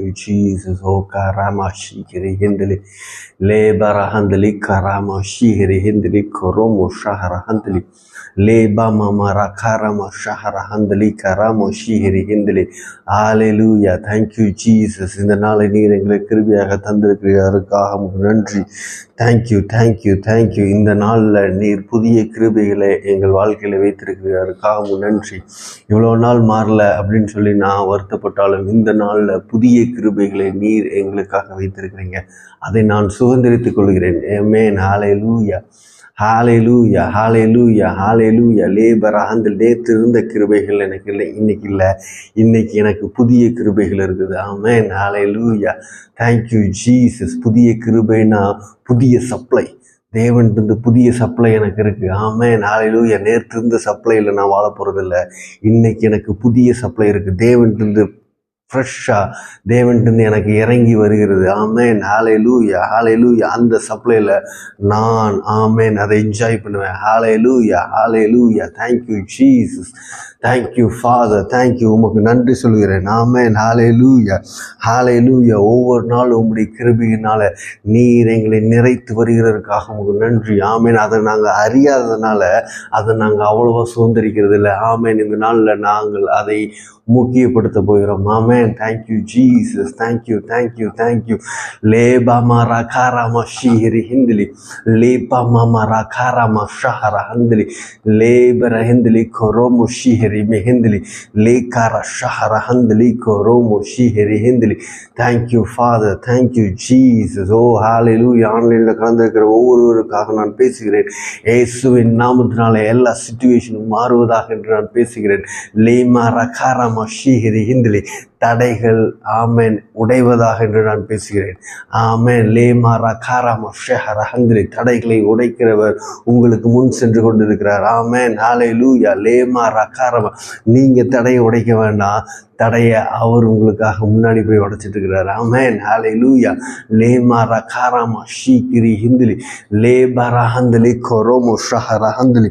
you, Jesus. Oh, karamashi shikiri hindali. Lebara handali karama shihiri hindali koromo shahara handali. Leba mamara karama shahara handali karamo shihiri hindali. Hallelujah. Thank you, Jesus. இந்த நாளை நீர் எங்களுக்கு கிருபியாக தந்திருக்கிறதற்காக உமக்கு நன்றி thank you thank you thank you இந்த நாளில் நீர் புதிய கிருபைகளை எங்கள் வாழ்க்கையில் வைத்திருக்கிறதற்காக நன்றி இவ்வளோ நாள் மாறல அப்படின்னு சொல்லி நான் வருத்தப்பட்டாலும் இந்த நாளில் புதிய கிருபைகளை நீர் எங்களுக்காக வைத்திருக்கிறீங்க. அதை நான் சுதந்திரித்துக் கொள்கிறேன். ஏமேன் ஹாலே லூயா ஹாலே லூயா ஹாலே லூயா ஹாலே லூயா லேபரா அந்த நேற்று இருந்த கிருபைகள் எனக்கு இல்லை இன்னைக்கு இல்லை. இன்னைக்கு எனக்கு புதிய கிருபைகள் இருக்குது. ஆமேன் ஹாலே லூயா தேங்க்யூ ஜீசஸ் புதிய கிருபைனா புதிய சப்ளை தேவன்ட்டு புதிய சப்ளை எனக்கு இருக்குது ஆமே நாளையிலும் என் நேற்று இருந்த சப்ளையில் நான் வாழ போகிறதில்ல இன்றைக்கி எனக்கு புதிய சப்ளை இருக்குது தேவன்ட்டு ஃப்ரெஷ்ஷாக தேவன்ட்டு எனக்கு இறங்கி வருகிறது. ஆமேன் ஹாலே லூயா ஹாலே லூயா அந்த சப்ளையில் நான் ஆமேன் அதை என்ஜாய் பண்ணுவேன். Hallelujah hallelujah thank you Jesus thank you father thank you உமக்கு நன்றி சொல்கிறேன் ஆமேன் ஹாலே லூயா ஹாலே லூயா ஒவ்வொரு நாளும் உங்களுடைய கிருபியினால் நீர் எங்களை நிறைத்து வருகிறதற்காக உங்களுக்கு நன்றி. ஆமேன் அதை நாங்கள் அறியாததுனால அதை நாங்கள் அவ்வளோவா சுதந்திரிக்கிறது இல்லை ஆமேன் இந்த நாளில் நாங்கள் அதை முக்கியப்படுத்த போகிறோம் amen thank you Jesus thank you thank you thank you லேபா மாரா காராமா ஷீஹரி ஹிந்திலி லேபா மாமா ரா காராமா ஷஹரா ஹந்திலி லேபர ஹிந்திலி கொரோமோ ஷீஹரி மெஹிந்திலி லேகாரா ஷஹரா ஹந்திலி கொரோமோ ஷீஹரி ஹிந்திலி thank you father thank you Jesus ஓ ஹாலிலு ஆன்லைனில் கலந்திருக்கிற ஒவ்வொருவருக்காக நான் பேசுகிறேன் இயேசுவின் நாமத்தினால எல்லா சுச்சுவேஷனும் மாறுவதாக என்று நான் பேசுகிறேன் லேமா ரகாராமா ஷீஹரி ஹிந்திலி தடைகள் ஆமேன் உடைவதாக என்று நான் பேசுகிறேன். ஆமேன் லேமா ரகாராமா ஷேஹர் ஹந்திரி தடைகளை உடைக்கிறவர் உங்களுக்கு முன் சென்று கொண்டிருக்கிறார். ஆமேன் ஆலை லூயா லேமா காராமா நீங்கள் தடையை உடைக்க வேண்டாம். தடையை அவர் உங்களுக்காக முன்னாடி போய் உடைச்சிட்டு இருக்கிறார் ஆமேன் ஆலை லூயா லேமா ரகாராமா ஷீகிரி ஹிந்திலி லேபரா ஹந்தலி கொரோமோ ஷஹர ஹந்தலி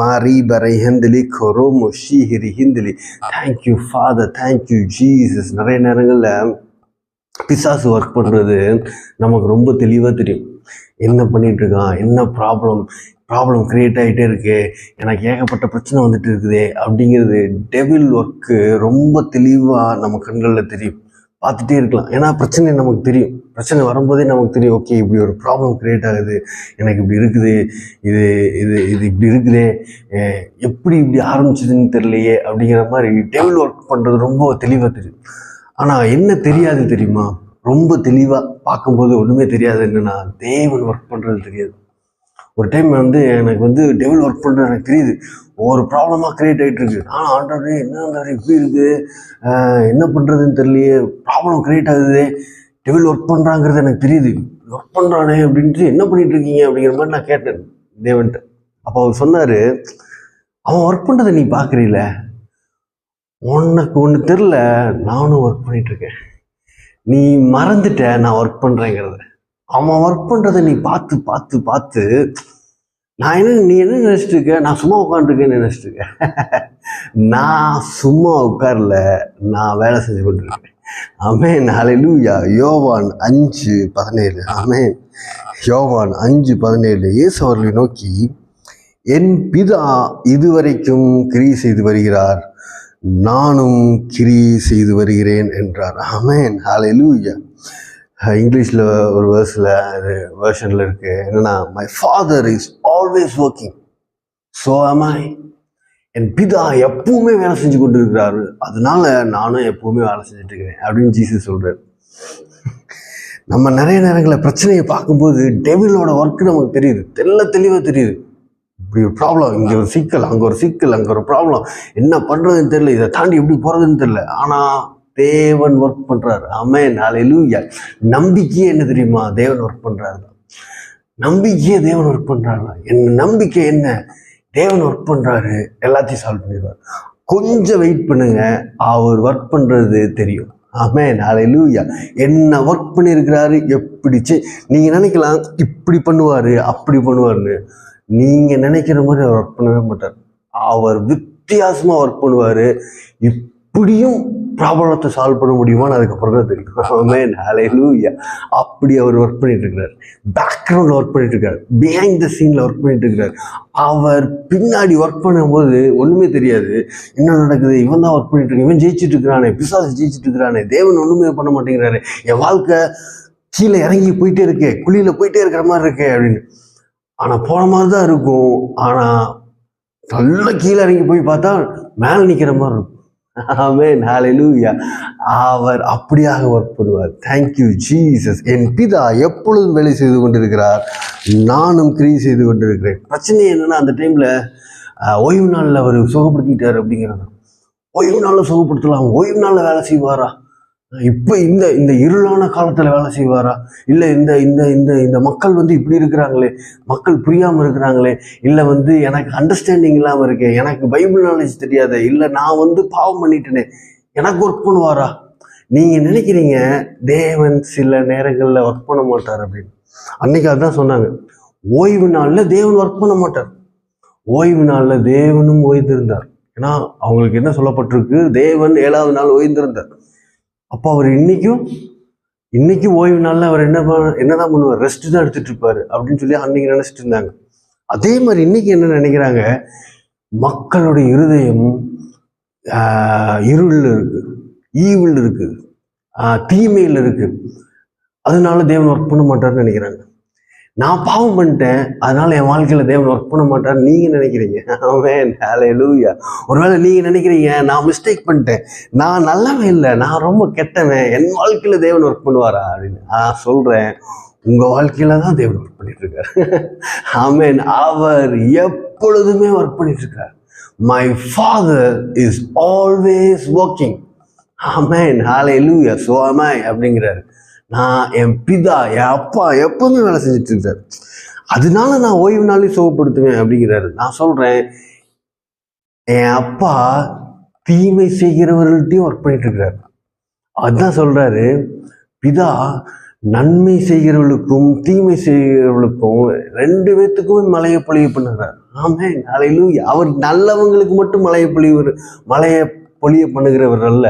மாரி பரை ஹந்தலி. கொரோமோ ஷீஹிரி ஹிந்திலி thank you father thank you Jesus நிறைய நேரங்களில் பிசாசு ஒர்க் பண்ணுறது நமக்கு ரொம்ப தெளிவாக தெரியும். என்ன பண்ணிகிட்ருக்கான் என்ன ப்ராப்ளம் ப்ராப்ளம் க்ரியேட் ஆகிட்டே இருக்குது எனக்கு ஏகப்பட்ட பிரச்சனை வந்துட்டு இருக்குதே அப்படிங்கிறது டெவில் ஒர்க்கு ரொம்ப தெளிவாக நம்ம கண்களில் தெரியும். பார்த்துட்டே இருக்கலாம். ஏன்னா பிரச்சனை நமக்கு தெரியும். பிரச்சனை வரும்போதே நமக்கு தெரியும் ஓகே இப்படி ஒரு ப்ராப்ளம் க்ரியேட் ஆகுது. எனக்கு இப்படி இருக்குது. இது இது இது இப்படி இருக்குதே. எப்படி இப்படி ஆரம்பிச்சதுன்னு தெரியலையே. அப்படிங்கிற மாதிரி டேபிள் ஒர்க் பண்ணுறது ரொம்ப தெளிவாக தெரியும். ஆனால் என்ன தெரியாது தெரியுமா? ரொம்ப தெளிவாக பார்க்கும்போது ஒன்றுமே தெரியாது. என்னென்னா தேவன் ஒர்க் பண்ணுறது தெரியாது. ஒரு டைம் வந்து எனக்கு வந்து டெவல் ஒர்க் பண்ணுறது எனக்கு தெரியுது. ஒவ்வொரு ப்ராப்ளமாக க்ரியேட் ஆகிட்டு இருக்கு. ஆனால் ஆண்டவரே என்ன ஆண்டவரே இப்படி இருக்குது என்ன பண்ணுறதுன்னு தெரியலையே. ப்ராப்ளம் க்ரியேட் ஆகுது. டெவில் ஒர்க் பண்ணுறாங்கிறது எனக்கு தெரியுது. ஒர்க் பண்ணுறானே அப்படின்ட்டு என்ன பண்ணிட்டு இருக்கீங்க அப்படிங்கிற மாதிரி நான் கேட்டேன் தேவன்ட்டு. அப்போ அவர் சொன்னார் அவன் ஒர்க் பண்ணுறதை நீ பார்க்குறீல உனக்கு ஒன்று தெரில நானும் ஒர்க் பண்ணிகிட்ருக்கேன் நீ மறந்துட்ட நான் ஒர்க் பண்ணுறேங்கிறத அவன் ஒர்க் பண்ணுறதை நீ பார்த்து பார்த்து பார்த்து நான் என்ன நீ என்ன நினச்சிட்டு இருக்க? நான் சும்மா உட்காந்துருக்கேன்னு நினச்சிட்டு இருக்கேன் நான் சும்மா உட்காரல நான் வேலை செஞ்சு கொண்டிருக்கேன். அமேன் ஹalleluya யோவான் அஞ்சு பதினேழு. அமேன் யோவான் அஞ்சு பதினேழு. இயேசு அவர்களை நோக்கி என் பிதா இதுவரைக்கும் கிரி செய்து வருகிறார். நானும் கிரி செய்து வருகிறேன் என்றார். அமேன் ஹalleluya இங்கிலீஷில் ஒரு வேர்ஸில் அது வேர்ஷனில் இருக்குது என்னன்னா my father is always working so அமாய் என் பிதா எப்பவுமே வேலை செஞ்சு கொண்டு இருக்கிறாரு அதனால நானும் எப்பவுமே வேலை செஞ்சுட்டு இருக்கிறேன் அப்படின்னு ஜீசஸ் சொல்றாரு. நம்ம நிறைய நேரங்களில் பிரச்சனையை பார்க்கும்போது டெவிலோட ஒர்க் நமக்கு தெரியுது. தெல்ல தெளிவாக தெரியுது. இப்படி ஒரு ப்ராப்ளம் இங்கே ஒரு சிக்கல் அங்கே ஒரு சிக்கல் அங்கே ஒரு ப்ராப்ளம் என்ன பண்ணுறதுன்னு தெரியல இதை தாண்டி எப்படி போகிறதுன்னு தெரியல. ஆனால் தேவன் ஒர்க் பண்ணுறாரு ஆமென் நாளையிலும் நம்பிக்கையே என்ன தெரியுமா? தேவன் ஒர்க் பண்ணுறாரு நம்பிக்கையே தேவன் ஒர்க் பண்ணுறாரு என் நம்பிக்கை என்ன? தேவன் ஒர்க் பண்ணுறாரு எல்லாத்தையும் சால்வ் பண்ணிடுவார். கொஞ்சம் வெயிட் பண்ணுங்க அவர் ஒர்க் பண்ணுறது தெரியும். ஆமே நாளை லூயா என்ன ஒர்க் பண்ணியிருக்கிறாரு எப்படி நீங்கள் நினைக்கலாம் இப்படி பண்ணுவார் அப்படி பண்ணுவார்னு நீங்கள் நினைக்கிற மாதிரி அவர் ஒர்க் பண்ணவே மாட்டார். அவர் வித்தியாசமாக ஒர்க் பண்ணுவார். இப்படியும் ப்ராப்ளத்தை சால்வ் பண்ண முடியுமான்னு அதுக்கப்புறம் தான் தெரியும். ஆமென் அப்படி அவர் ஒர்க் பண்ணிட்டு இருக்கிறார் பேக்ரவுண்டில் ஒர்க் பண்ணிட்டு இருக்காரு. பிஹைண்ட் த சீனில் ஒர்க் பண்ணிட்டு இருக்கிறார் அவர் பின்னாடி ஒர்க் பண்ணும்போது ஒன்றுமே தெரியாது. என்ன நடக்குது? இவன் தான் ஒர்க் பண்ணிட்டு இருக்கான். இவன் ஜெயிச்சிட்டு இருக்கிறானே. பிசாசு ஜெயிச்சுட்டு இருக்கிறானே. தேவன் ஒன்றுமே பண்ண மாட்டேங்கிறாரு. என் வாழ்க்கை கீழே இறங்கி போயிட்டே இருக்கே. குழியில் போயிட்டே இருக்கிற மாதிரி இருக்கே அப்படின்னு. ஆனால் போன மாதிரி தான் இருக்கும். ஆனால் நல்ல கீழே இறங்கி போய் பார்த்தா மேலே நிற்கிற மாதிரி இருக்கும். ஆமேன் ஹாலூயா அவர் அப்படியாக ஒர்க் பண்ணுவார். தேங்க்யூ ஜீசஸ் என் பிதா எப்பொழுதும் வேலை செய்து கொண்டிருக்கிறார். நானும் கிரியை செய்து கொண்டிருக்கிறேன். பிரச்சனை என்னென்னா அந்த டைமில் ஓய்வு நாளில் அவர் சுகப்படுத்திக்கிட்டார் அப்படிங்கிறது. ஓய்வு நாளில் சுகப்படுத்தலாம். ஓய்வு நாளில் வேலை செய்வாரா? இப்போ இந்த இந்த இருளான காலத்தில் வேலை செய்வாரா? இல்லை இந்த இந்த இந்த இந்த மக்கள் வந்து இப்படி இருக்கிறாங்களே மக்கள் புரியாமல் இருக்கிறாங்களே இல்லை வந்து எனக்கு அண்டர்ஸ்டாண்டிங் இல்லாமல் இருக்கேன் எனக்கு பைபிள் நாலேஜ் தெரியாதே இல்லை நான் வந்து பாவம் பண்ணிட்டேனே எனக்கு ஒர்க் பண்ணுவாரா? நீங்கள் நினைக்கிறீங்க தேவன் சில நேரங்களில் ஒர்க் பண்ண மாட்டார் அப்படின்னு. அன்னைக்கு அதுதான் சொன்னாங்க. ஓய்வு நாளில் தேவன் ஒர்க் பண்ண மாட்டார். ஓய்வு நாளில் தேவனும் ஓய்ந்திருந்தார். ஏன்னா அவங்களுக்கு என்ன சொல்லப்பட்டிருக்கு? தேவன் ஏழாவது நாள் ஓய்ந்திருந்தார். அப்போ அவர் இன்னைக்கும் இன்னைக்கு ஓய்வு நாளில் அவர் என்ன என்னதான் பண்ணுவார்? ரெஸ்ட் தான் எடுத்துட்டு இருப்பாரு அப்படின்னு சொல்லி அன்னைக்கு நினைச்சிட்டு இருந்தாங்க. அதே மாதிரி இன்னைக்கு என்ன நினைக்கிறாங்க? மக்களுடைய இருதயம் இருள் இருக்கு. ஈவில் இருக்கு. தீமையில் இருக்கு. அதனால தேவன் ஒர்க் பண்ண மாட்டார்னு நினைக்கிறாங்க. நான் பாவம் பண்ணிட்டேன். அதனால என் வாழ்க்கையில் தேவன் ஒர்க் பண்ண மாட்டார் நீங்கள் நினைக்கிறீங்க. ஆமென் லூயா ஒருவேளை நீங்கள் நினைக்கிறீங்க நான் மிஸ்டேக் பண்ணிட்டேன். நான் நல்லவன் இல்லை நான் ரொம்ப கெட்டவன். என் வாழ்க்கையில் தேவன் ஒர்க் பண்ணுவாரா அப்படின்னு நான் சொல்கிறேன் உங்க வாழ்க்கையில தான் தேவன் ஒர்க் பண்ணிட்டு இருக்காரு அவர் எப்பொழுதுமே ஒர்க் பண்ணிட்டு இருக்கார் my father is always working amen hallelujah so அமாய் அப்படிங்கிறாரு. நான் என் பிதா என் அப்பா எப்பவுமே வேலை செஞ்சுட்டு இருக்காரு அதனால நான் ஓய்வு நாளையும் சுகப்படுத்துவேன் அப்படிங்கிறாரு. நான் சொல்றேன் என் அப்பா தீமை செய்கிறவர்கள்ட்டையும் ஒர்க் பண்ணிட்டு இருக்கிறாரு அதான் சொல்றாரு பிதா நன்மை செய்கிறவளுக்கும் தீமை செய்கிறவளுக்கும் ரெண்டு பேத்துக்குமே மலையை பொழிய பண்ணுகிறார். ஆமே நாளையிலும் அவர் நல்லவங்களுக்கு மட்டும் மலையை பொழிவு மலையை பொழிய பண்ணுகிறவர் அல்ல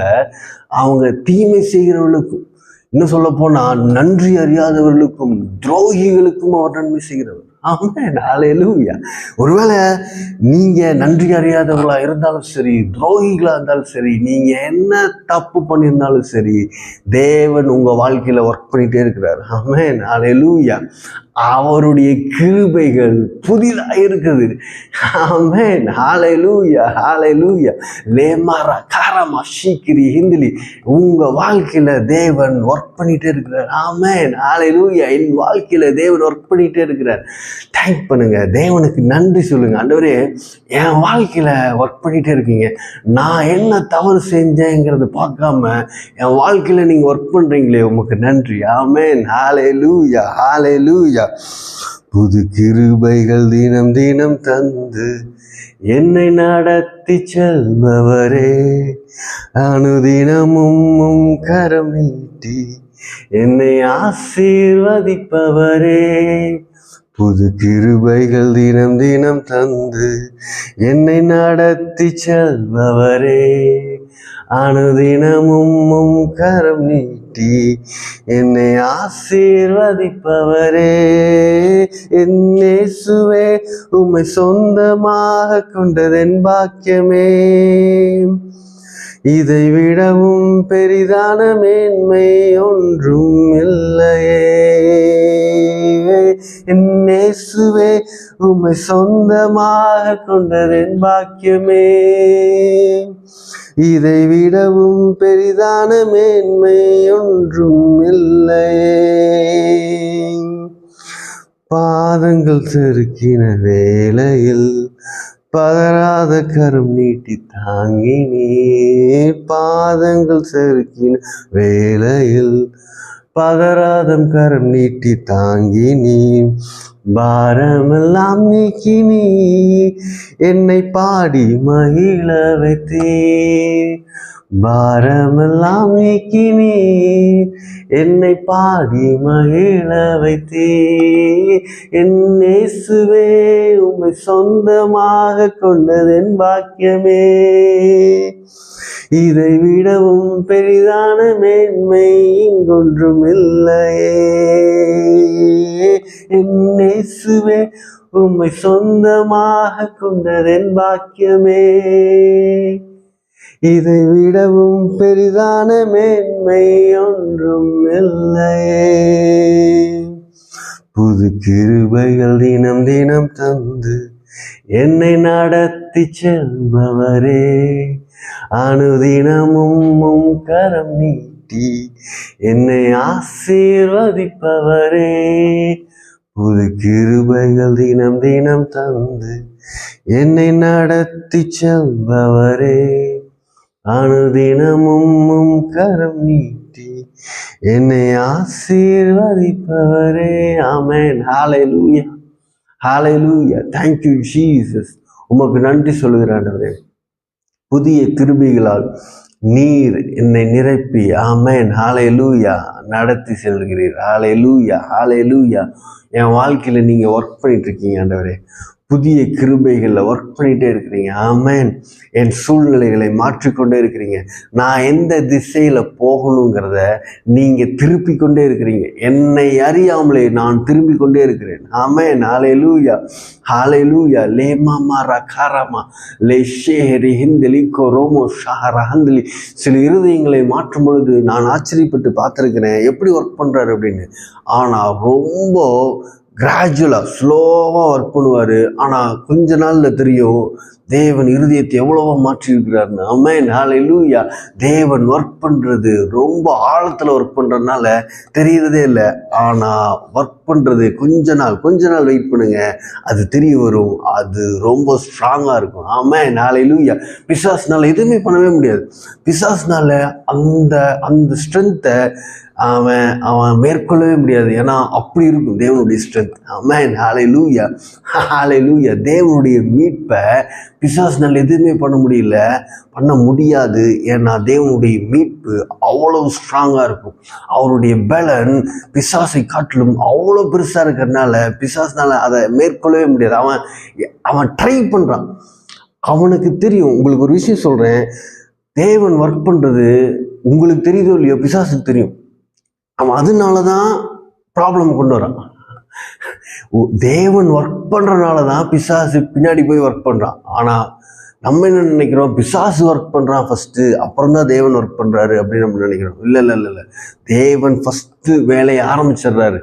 அவங்க தீமை செய்கிறவளுக்கும் இன்னும் சொல்ல போனா நன்றி அறியாதவர்களுக்கும் துரோகிகளுக்கும் அவர் நன்மை செய்கிறவர். ஆமே நாளையிலூயா ஒருவேளை நீங்க நன்றி அறியாதவர்களா இருந்தாலும் சரி துரோகிகளா இருந்தாலும் சரி நீங்க என்ன தப்பு பண்ணியிருந்தாலும் சரி தேவன் உங்க வாழ்க்கையில ஒர்க் பண்ணிட்டே இருக்கிறார். ஆமே நாளையிலூயா அவருடைய கிருபைகள் புதிதாக இருக்குது. ஆமேன். ஹாலை லூயா ஹாலை லூயா லேமாரா காரமா சீக்கிரி ஹிந்திலி. உங்கள் வாழ்க்கையில் தேவன் ஒர்க் பண்ணிகிட்டே இருக்கிறார். ஆமென். லூயா என் வாழ்க்கையில் தேவன் ஒர்க் பண்ணிகிட்டே இருக்கிறார். தேங்க் பண்ணுங்கள் தேவனுக்கு நன்றி சொல்லுங்கள் அண்டவரே என் வாழ்க்கையில் ஒர்க் பண்ணிகிட்டே இருக்கீங்க. நான் என்ன தவறு செஞ்சேங்கிறத பார்க்காம என் வாழ்க்கையில் நீங்கள் ஒர்க் பண்ணுறீங்களே உமக்கு நன்றி. ஆமேன். ஹாலே லூயா ஹாலே லூயா புது கிருபைகள் தினம் தினம் தந்து என்னை நடத்தி செல்பவரே. அனுதினமும் உம் கரம் நீட்டி என்னை ஆசீர்வதிப்பவரே. புது கிருபைகள் தினம் தினம் தந்து என்னை நடத்தி செல்பவரே. அனுதினமும் உம் கரம் நீட்டி என்னை ஆசீர்வதிப்பவரே. என்னேசுவே உம்மை சொந்தமாக கொண்டதென் பாக்கியமே. இதை விடவும் பெரிதான மேன்மை ஒன்றும் இல்லையே. என்னேசுவே உம்மை சொந்தமாக கொண்டதென் பாக்கியமே. இதை விடவும் பெரிதான மேன்மை ஒன்றும் இல்லையே. பாதங்கள் செருக்கின வேளையில் பதறாத கரம் நீட்டி தாங்கினே பாதங்கள் செருக்கின வேளையில் பகராதம் கரம் நீட்டி தாங்கி நீ பாரமெல்லாம் நீக்கி நீ என்னை பாடி மகிழ வைத்தே. பாரமெல்லாம் நீக்கினீ என்னை பாடி மகிழ வைத்தே என் உம்மை சொந்தமாக கொண்டதென் பாக்கியமே. இதை விடவும் பெரிதான மேன்மை இங்கொன்றும் இல்லையே. என் இயேசுவே உம்மை சொந்தமாக கொண்டதென் பாக்கியமே. இதை விடவும் பெரிதான மேன்மை ஒன்றும் இல்லையே புது கிருபைகள் தினம் தினம் தந்து என்னை நடத்தி செல்பவரே. அனுதினமும் உம் கரம் நீட்டி என்னை ஆசீர்வதிப்பவரே. புது கிருபைகள் தினம் தினம் தந்து என்னை நடத்தி செல்பவரே. அனுதினமும் கரம் நீட்டி என்னை ஆசீர்வதிப்பவரே. அமேன் ஹாலை லூயா ஹாலை லூயா தேங்க்யூ ஜீசஸ் உமக்கு நன்றி சொல்லுகிறாண்டவரே புதிய கிருபிகளால் நீர் என்னை நிரப்பி. ஆமேன். ஹாலை லூயா நடத்தி செல்கிறீர். ஹாலை லூயா ஹாலை லூயா என் வாழ்க்கையில நீங்க ஒர்க் பண்ணிட்டு இருக்கீங்க ஆண்டவரே. புதிய கிருபைகளில் ஒர்க் பண்ணிகிட்டே இருக்கிறீங்க. ஆமேன். என் சூழ்நிலைகளை மாற்றிக்கொண்டே இருக்கிறீங்க. நான் எந்த திசையில் போகணுங்கிறத நீங்கள் திருப்பி கொண்டே இருக்கிறீங்க. என்னை அறியாமலே நான் திரும்பி கொண்டே இருக்கிறேன். ஆமேன். ஹalleluya லூயா ஹாலே லூயா லே மாமா ரகாராமா லே ஷேஹரி ஹிந்தலி கொரோமோ ஷஹர சில இருதயங்களை மாற்றும் பொழுது நான் ஆச்சரியப்பட்டு பார்த்துருக்கிறேன். எப்படி ஒர்க் பண்ணுறாரு அப்படின்னு. ஆனால் ரொம்ப கிராஜுவலாக ஸ்லோவாக ஒர்க் பண்ணுவார். ஆனால் கொஞ்ச நாளில் தெரியும் தேவன் இருதயத்தை எவ்வளவோ மாற்றியிருக்கிறாருன்னு. அம்மேன் ஹalleluya தேவன் ஒர்க் பண்ணுறது ரொம்ப ஆழத்தில் ஒர்க் பண்ணுறதுனால தெரியறதே இல்லை. ஆனால் ஒர்க் பண்ணுறது கொஞ்ச நாள் கொஞ்ச நாள் வெயிட் பண்ணுங்க. அது தெரிய வரும். அது ரொம்ப ஸ்ட்ராங்காக இருக்கும். ஆமென் ஹalleluya பிசாஸ்னால எதுவுமே பண்ணவே முடியாது. பிசாஸ்னால அந்த அந்த ஸ்ட்ரென்த்தை அவன் அவன் மேற்கொள்ளவே முடியாது. ஏன்னா அப்படி இருக்கும் தேவனுடைய ஸ்ட்ரென்த் அவன் ஆலை லூயா ஆலை லூயா தேவனுடைய மீட்பை பிசாஸ்னால் எதுவுமே பண்ண முடியல. பண்ண முடியாது. ஏன்னா தேவனுடைய மீட்பு அவ்வளவு ஸ்ட்ராங்காக இருக்கும். அவருடைய பலன் பிசாசை காட்டிலும் அவ்வளோ பெருசாக இருக்கிறதுனால பிசாசினால் அதை மேற்கொள்ளவே முடியாது. அவன் அவன் ட்ரை பண்ணுறான் அவனுக்கு தெரியும். உங்களுக்கு ஒரு விஷயம் சொல்கிறேன் தேவன் ஒர்க் பண்ணுறது உங்களுக்கு தெரியுதோ இல்லையோ? பிசாசுக்கு தெரியும். அவன் அதனால தான் ப்ராப்ளம் கொண்டு வரான். தேவன் ஒர்க் பண்ணுறனால தான் பிசாசு பின்னாடி போய் ஒர்க் பண்ணுறான் ஆனால் நம்ம என்ன நினைக்கிறோம்? பிசாசு ஒர்க் பண்ணுறான் ஃபஸ்ட்டு அப்புறம் தான் தேவன் ஒர்க் பண்ணுறாரு அப்படின்னு நம்ம நினைக்கிறோம். இல்லை இல்லை இல்லை இல்லை. தேவன் ஃபஸ்ட்டு வேலையை ஆரம்பிச்சிடுறாரு.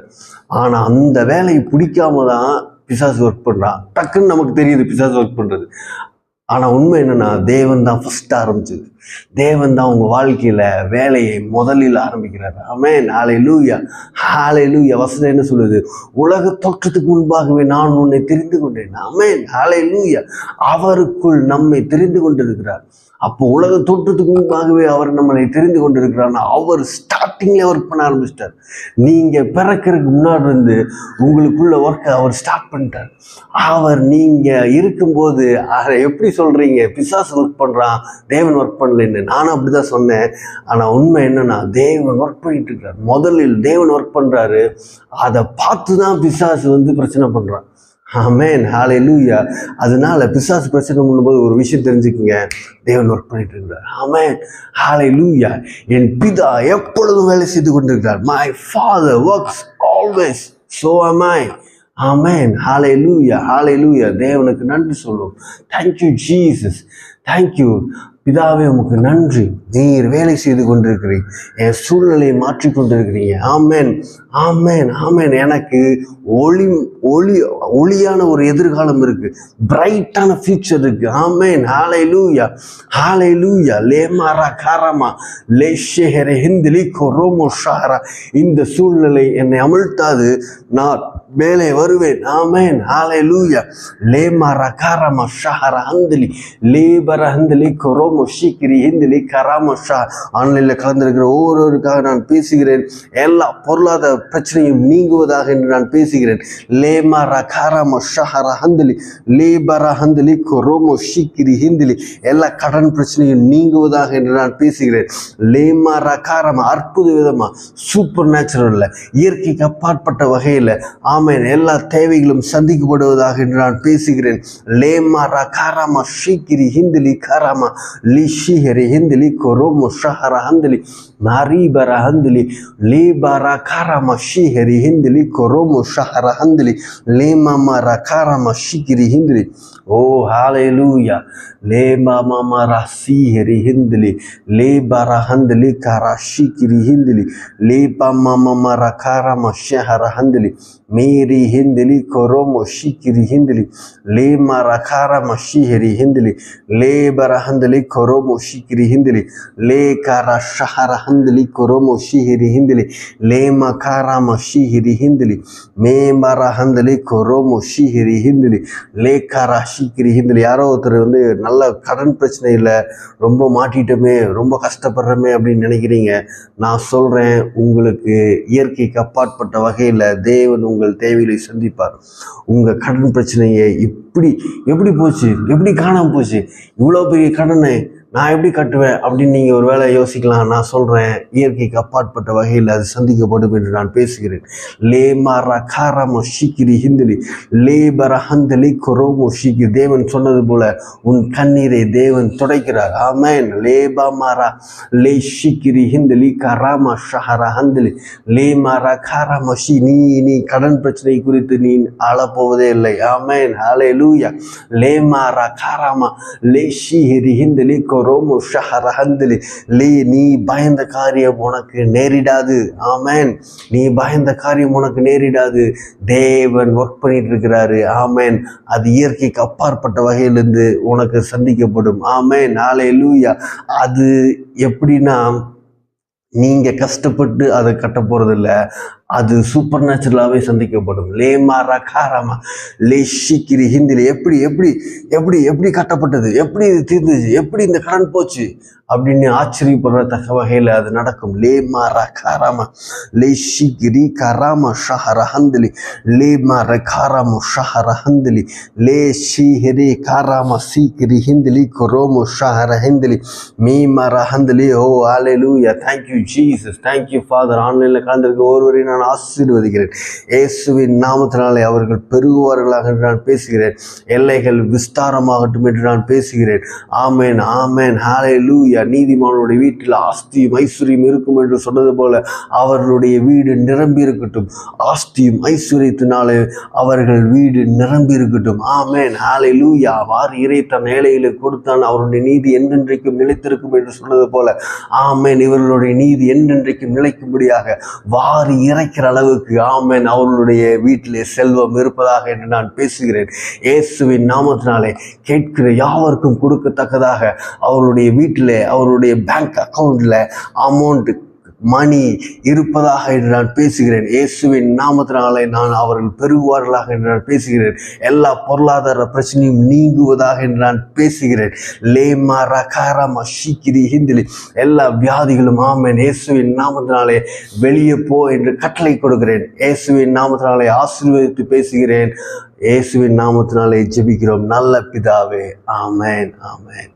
ஆனால் அந்த வேலையை பிடிக்காம தான் பிசாசு ஒர்க் பண்ணுறான் டக்குன்னு நமக்கு தெரியுது பிசாசு ஒர்க் பண்ணுறது ஆனால் உண்மை என்னென்னா தேவன் தான் ஃபஸ்ட்டு ஆரம்பிச்சது. தேவன் தான் உங்கள் வாழ்க்கையில் வேலையை முதலில் ஆரம்பிக்கிறார். ஆமே நாளை லூயா ஹாலை லூயா வசனம் என்ன சொல்லுது? உலக தோற்றத்துக்கு முன்பாகவே நான் உன்னை தெரிந்து கொண்டேன். ஆமே ஹாலை லூயா அவருக்குள் நம்மை தெரிந்து கொண்டிருக்கிறார். அப்போ உலக தோற்றத்துக்கு முன்பாகவே அவர் நம்மளை தெரிந்து கொண்டிருக்கிறார் அவர் ஸ்டார்டிங்ல ஒர்க் பண்ண ஆரம்பிச்சிட்டார். நீங்க பிறக்கிறதுக்கு முன்னாடி இருந்து உங்களுக்குள்ள ஒர்க்கை அவர் ஸ்டார்ட் பண்ணிட்டார். அவர் நீங்க இருக்கும்போது அதை எப்படி சொல்றீங்க? பிசாஸ் ஒர்க் பண்றான் தேவன் ஒர்க் பண்ணலன்னு. நானும் அப்படிதான் சொன்னேன். ஆனா உண்மை என்னன்னா தேவன் ஒர்க் பண்ணிட்டு இருக்கிறார் முதலில் தேவன் ஒர்க் பண்றாரு. அதை பார்த்து தான் பிசாசு வந்து பிரச்சனை பண்றான். ஆமேன் ஹாலே லூயா அதனால பிசாசு பிரச்சனை பண்ணும்போது ஒரு விஷயம் தெரிஞ்சுக்குங்க. தேவன் ஒர்க் பண்ணிட்டு இருக்கிறார் ஆமேன் ஹாலே லூயா என் பிதா எப்பொழுதும் வேலை செய்து கொண்டிருக்கிறார். My father works always so அமாய் amen hallelujah ஹாலே லூயா தேவனுக்கு நன்றி சொல்லுவோம். தேங்க்யூ ஜீசஸ் தேங்க்யூ பிதாவே உமக்கு நன்றி. நீர் வேலை செய்து கொண்டிருக்கிறீர். என் சூழ்நிலையை மாற்றி கொண்டிருக்கிறீங்க. ஆமேன். ஆமேன். ஆமேன். எனக்கு ஒளி ஒளி ஒளியான ஒரு எதிர்காலம் இருக்கு. பிரைட்டான ஃபியூச்சர் இருக்கு. ஆமேன். ஹாலை லூயா ஹாலை லூயா லேமாரா காரமா லே ஷேஹரே ஹிந்திலி கொரோமோ ஷாரா இந்த சூழ்நிலை என்னை அமிழ்த்தாது. நான் மேலே வருவேன். ஆமேன். ஆலை லூயா லேமாரா காரமா ஷஹரா ஹந்திலி. லேபர ஹந்திலி கொரோமோ ஷிக்கிரி ஹிந்தலி கராம ஷா. ஆன்லைனில் கலந்திருக்கிற ஒவ்வொருவருக்காக நான் பேசுகிறேன். எல்லா பொருளாதார பிரச்சனையும் நீங்குவதாக என்று நான் பேசுகிறேன். லேமா ரகாராம ஷஹர ஹந்தலி. லேபர ஹந்தலி கொரோமோ ஷிக்கிரி ஹிந்திலி. எல்லா கடன் பிரச்சனையும் நீங்குவதாக என்று நான் பேசுகிறேன். லேமா ரகாராம அற்புத விதமாக சூப்பர் நேச்சுரலில் இயற்கைக்கு அப்பாற்பட்ட வகையில் ஆம் ஆமேன் எல்லா தேவைகளும் சந்திக்கப்படுவதாக என்று நான் பேசுகிறேன். லேமா காராமா ஷீக்கிரி ஹிந்திலி காராமா லி ஷிஹரி ஹிந்திலி கொரோமோ ஷஹரா ஹந்திலி. மாரீபர ஹந்தலி லேபர காராமா ஷிஹரி ஹிந்திலி கொரோமோ ஷஹர ஹந்தலி லேமாமா ரகாராமா ஷிக்கிரி ஹிந்திலி ஓ ஹalleluya லேமா மாமா ராசி ஹரி ஹிந்திலி லேபர ஹந்தலி கராஷி கிரி ஹிந்திலி லேபா மாமா ரகாராமா ஷஹர ஹந்தலி மேரி ஹிந்திலி கொரோமோ ஷிக்கிரி ஹிந்திலி லேமா ரகாராமா ஷிஹரி ஹிந்திலி லேபர ஹந்தலி கொரோமோ ஷிக்கிரி ஹிந்திலி லே காரா ஷஹர koromo shihiri hindili. ஹிந்திலி லேமா காராமா hindili. ஹிந்திலி மேமர ஹந்தலி கொரோமோ ஷிஹரி ஹிந்திலி லே காரா ஷிக்கிரி ஹிந்திலி யாரோ ஒருத்தர் வந்து நல்ல கடன் பிரச்சனையில் ரொம்ப மாட்டிட்டோமே ரொம்ப கஷ்டப்படுறோமே அப்படின்னு நினைக்கிறீங்க நான் சொல்கிறேன் உங்களுக்கு இயற்கைக்கு அப்பாற்பட்ட வகையில் தேவன் உங்கள் தேவைகளை சந்திப்பார். உங்கள் கடன் பிரச்சனையை இப்படி எப்படி போச்சு எப்படி காணாமல் போச்சு இவ்வளோ பெரிய கடனை நான் எப்படி கட்டுவேன் அப்படின்னு நீங்கள் ஒரு வேளை யோசிக்கலாம். நான் சொல்கிறேன் இயற்கைக்கு அப்பாற்பட்ட வகையில் அது சந்திக்கப்படும் என்று நான் பேசுகிறேன். லே மாரா காராமோ ஷிக்கிரி ஹிந்திலி லே பர ஹந்தலி கொரோமோ ஷிக்கி தேவன் சொன்னது போல உன் கண்ணீரை தேவன் துடைக்கிறார். ஆமேன். லே பா மாரா லே ஷிக்கிரி ஹிந்திலி கராமா ஷஹரா ஹந்தலி. லே மாரா காராமா ஷி நீ நீ கடன் பிரச்சனை குறித்து நீ அழப்போவதே இல்லை. ஆமேன். ஹலே லூயா லே மாரா காராமா லே ஷிஹிரி ஹிந்திலி கொரோமோ ரோமு ஹந்திலி லே நீ பயந்த காரியம் உனக்கு நேரிடாது. ஆமேன். நீ பயந்த காரியம் உனக்கு நேரிடாது. தேவன் ஒர்க் பண்ணிட்டு இருக்கிறாரு ஆமேன். அது இயற்கைக்கு அப்பாற்பட்ட வகையிலிருந்து உனக்கு சந்திக்கப்படும். ஆமேன். நாளை லூயா அது எப்படின்னா நீங்கள் கஷ்டப்பட்டு அதை கட்ட போகிறதில்ல அது சூப்பர் நேச்சுரலாகவே சந்திக்கப்படும் லேமா ரகாராமா லே ஷிக்கிரி ஹிந்தியில் எப்படி எப்படி எப்படி எப்படி கட்டப்பட்டது? எப்படி இது தீர்ந்துச்சு? எப்படி இந்த கடன் போச்சு? அப்படின்னு ஆச்சரியப்படுறத்தக்க வகையில் அது நடக்கும். லேமா ரகாராமா லே ஷிக்கிரி கராமா ஷஹர ஹந்திலி லேமா ரகாராமு ஷஹர ஹந்திலி லே. ஷிஹிரி காராமா சீக்கிரி ஹிந்திலி கொரோமு ஷஹர ஹிந்திலி மீமர ஹந்திலி ஓ hallelujah thank you Jesus thank you father ஆன்லைனில் கலந்துருக்கு ஒருவரையும் நான் ஆசீர்வதிக்கிறேன். இயேசுவின் நாமத்தினாலே அவர்கள் பெருகுவார்களாக என்று நான் பேசுகிறேன். எல்லைகள் விஸ்தாரமாகட்டும் என்று நான் பேசுகிறேன். ஆமேன் ஆமேன். ஹாலே லூயா நீதிமானுடைய வீட்டில் ஆஸ்தியும் ஐஸ்வர்யம் இருக்கும் என்று சொன்னது போல அவர்களுடைய வீடு நிரம்பி இருக்கட்டும். ஆஸ்தியும் ஐஸ்வர்யத்தினாலே அவர்கள் வீடு நிரம்பி இருக்கட்டும். ஆமேன். ஹாலே லூயா வார் இறை தன் ஏழைகளை கொடுத்தான் அவருடைய நீதி என்றென்றைக்கும் நிலைத்திருக்கும் என்று சொன்னது போல. ஆமேன். இவர்களுடைய நீதி என்றென்றைக்கும் நிலைக்கும்படியாக வாரி இறை நினைக்கிற அளவுக்கு ஆமேன். அவர்களுடைய வீட்டிலே செல்வம் இருப்பதாக என்று நான் பேசுகிறேன். இயேசுவின் நாமத்தினாலே கேட்கிற யாவருக்கும் கொடுக்கத்தக்கதாக அவருடைய வீட்டிலே அவருடைய பேங்க் அக்கௌண்ட்டில் அமௌண்ட் மணி இருப்பதாக என்று நான் பேசுகிறேன். இயேசுவின் நாமத்தினாலே நான் அவர்கள் பெருகுவார்களாக என்று நான் பேசுகிறேன். எல்லா பொருளாதார பிரச்சனையும் நீங்குவதாக என்று நான் பேசுகிறேன். லேமா ரகாரமா ஷிக்கிரி ஹிந்திலி. எல்லா வியாதிகளும் ஆமேன். இயேசுவின் நாமத்தினாலே வெளியே போ என்று கட்டளை கொடுக்கிறேன். இயேசுவின் நாமத்தினாலே ஆசீர்வதித்து பேசுகிறேன். இயேசுவின் நாமத்தினாலே ஜெபிக்கிறோம். நல்ல பிதாவே. ஆமேன். ஆமேன்.